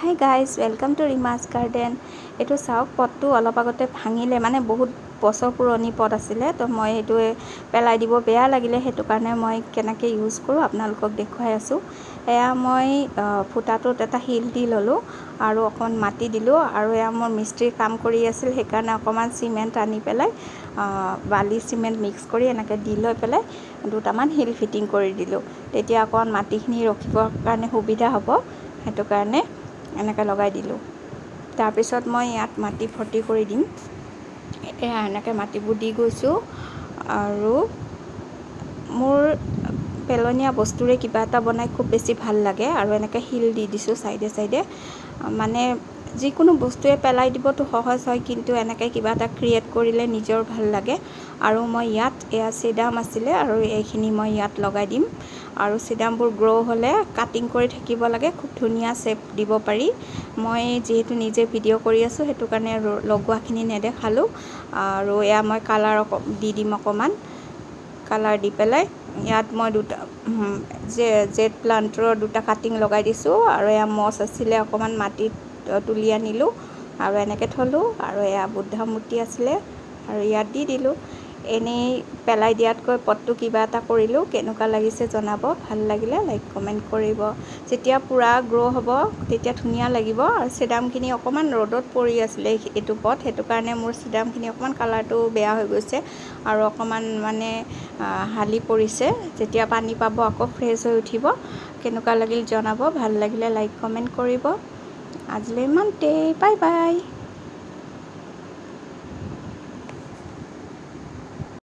Hi guys welcome to Rimas garden এইটো চাওক পটটো অলপ আগতে ভাঙিলে মানে বহুত বছৰ পুৰণি পট আছিলে তো মই সেইটো পেলাই দিব বেয়া লাগিলে সেইটো কাৰণে মই কেনেকৈ ইউজ কৰোঁ আপোনালোকক দেখুৱাই আছোঁ। এয়া মই ফুটাটোত এটা শিল দি ল'লোঁ আৰু অকণমান মাটি দিলোঁ আৰু এয়া মোৰ মিস্ত্ৰী কাম কৰি আছিল সেইকাৰণে অকণমান চিমেণ্ট আনি পেলাই বালি চিমেণ্ট মিক্স কৰি এনেকৈ দি লৈ পেলাই দুটামান শিল ফিটিং কৰি দিলোঁ। তেতিয়া অকণমান মাটিখিনি ৰখিবৰ কাৰণে সুবিধা হ'ব সেইটো কাৰণে এনেকৈ লগাই দিলোঁ। তাৰপিছত মই ইয়াত মাটি ভৰ্তি কৰি দিম। এয়া এনেকৈ মাটিবোৰ দি গৈছোঁ আৰু মোৰ পেলনীয়া বস্তুৰে কিবা এটা বনাই খুব বেছি ভাল লাগে আৰু এনেকৈ শিল দি দিছোঁ ছাইডে ছাইডে মানে যিকোনো বস্তুৱে পেলাই দিবতো সহজ হয় কিন্তু এনেকৈ কিবা এটা ক্ৰিয়েট কৰিলে নিজৰ ভাল লাগে। আৰু মই ইয়াত এয়া চিডাম আছিলে আৰু এইখিনি মই ইয়াত লগাই দিম। আৰু চিডামবোৰ গ্ৰ' হ'লে কাটিং কৰি থাকিব লাগে খুব ধুনীয়া শ্বেপ দিব পাৰি। মই যিহেতু নিজে ভিডিঅ' কৰি আছোঁ সেইটো কাৰণে লগোৱাখিনি নেদেখালোঁ। আৰু এয়া মই কালাৰ অক দি দিম অকণমান কালাৰ দি পেলাই ইয়াত মই দুটা যে জেড প্লাণ্টৰ দুটা কাটিং লগাই দিছোঁ। আৰু এয়া মছ আছিলে অকণমান মাটিত তুলি আনিলোঁ। আৰু এনেকৈ থ'লোঁ। আৰু এয়া বুদ্ধা মূৰ্তি আছিলে। আৰু ইয়াত দি দিলোঁ। এনেই পেলাই দিয়াতকৈ পটটো কিবা এটা কৰিলোঁ। কেনেকুৱা লাগিছে জনাব? ভাল লাগিলে লাইক কমেণ্ট কৰিব। যেতিয়া পূৰা গ্ৰ' হ'ব তেতিয়া ধুনীয়া লাগিব। আৰু চিডামখিনি অকণমান ৰ'দত পৰি আছিলে এইটো পট সেইটো কাৰণে মোৰ চিডামখিনি অকণমান কালাৰটো বেয়া হৈ গৈছে। আৰু অকণমান মানে হালি পৰিছে। যেতিয়া পানী পাব আকৌ ফ্ৰেছ হৈ উঠিব। কেনেকুৱা লাগিল জনাব? ভাল লাগিলে লাইক কমেণ্ট কৰিব। আজিলৈ ইমানতেই বাই বাই।